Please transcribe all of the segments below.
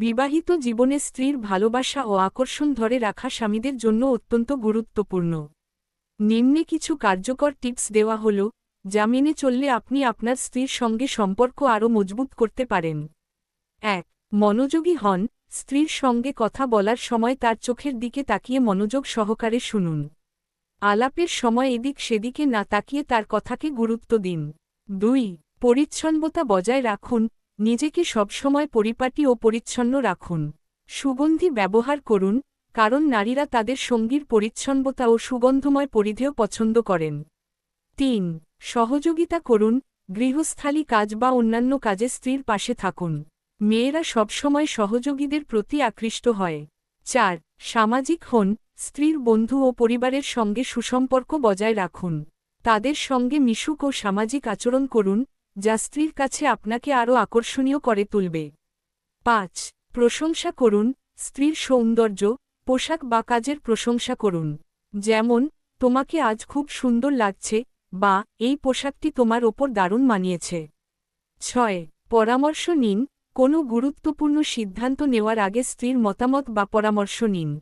বিবাহিত জীবনে স্ত্রীর ভালোবাসা ও আকর্ষণ ধরে রাখা স্বামীদের জন্য অত্যন্ত গুরুত্বপূর্ণ। নিম্নে কিছু কার্যকর টিপস দেওয়া হল, যা মেনে চললে আপনি আপনার স্ত্রীর সঙ্গে সম্পর্ক আরও মজবুত করতে পারেন। এক, মনোযোগী হন। স্ত্রীর সঙ্গে কথা বলার সময় তার চোখের দিকে তাকিয়ে মনোযোগ সহকারে শুনুন। আলাপের সময় এদিক সেদিকে না তাকিয়ে তার কথাকে গুরুত্ব দিন। দুই, পরিচ্ছন্নতা বজায় রাখুন। নিজেকে সবসময় পরিপাটি ও পরিচ্ছন্ন রাখুন। সুগন্ধি ব্যবহার করুন, কারণ নারীরা তাদের সঙ্গীর পরিচ্ছন্নতা ও সুগন্ধময় পরিধেয় পছন্দ করেন। তিন, সহযোগিতা করুন, গৃহস্থালী কাজ বা অন্যান্য কাজে স্ত্রীর পাশে থাকুন। মেয়েরা সবসময় সহযোগীদের প্রতি আকৃষ্ট হয়। চার, সামাজিক হন, স্ত্রীর বন্ধু ও পরিবারের সঙ্গে সুসম্পর্ক বজায় রাখুন। তাদের সঙ্গে মিশুক ও সামাজিক আচরণ করুন যা স্ত্রীর কাছে আপনাকে আরও আকর্ষণীয় করে তুলবে। পাঁচ, প্রশংসা করুন, স্ত্রীর সৌন্দর্য, পোশাক বা কাজের প্রশংসা করুন। যেমন, তোমাকে আজ খুব সুন্দর লাগছে, বা এই পোশাকটি তোমার ওপর দারুণ মানিয়েছে। ছয়, পরামর্শ নিন, কোনো গুরুত্বপূর্ণ সিদ্ধান্ত নেওয়ার আগে স্ত্রীর মতামত বা পরামর্শ নিন।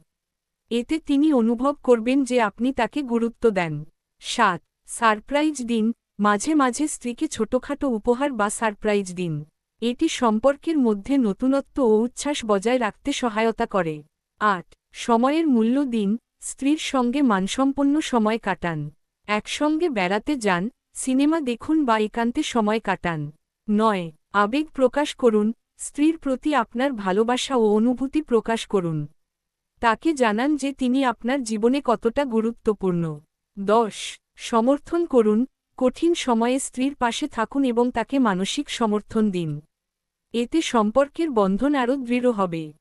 এতে তিনি অনুভব করবেন যে আপনি তাকে গুরুত্ব দেন। সাত, সারপ্রাইজ দিন মাঝে মাঝে স্ত্রীকে ছোটখাটো উপহার বা সারপ্রাইজ দিন। এটি সম্পর্কের মধ্যে নতুনত্ব ও উচ্ছ্বাস বজায় রাখতে সহায়তা করে। আট, সময়ের মূল্য দিন, স্ত্রীর সঙ্গে মানসম্পন্ন সময় কাটান। একসঙ্গে বেড়াতে যান, সিনেমা দেখুন বা একান্তে সময় কাটান। নয়, আবেগ প্রকাশ করুন, স্ত্রীর প্রতি আপনার ভালোবাসা ও অনুভূতি প্রকাশ করুন। তাকে জানান যে তিনি আপনার জীবনে কতটা গুরুত্বপূর্ণ। দশ, সমর্থন করুন কঠিন সময়ে স্ত্রীর পাশে থাকুন এবং তাকে মানসিক সমর্থন দিন। এতে সম্পর্কের বন্ধন আরও দৃঢ় হবে।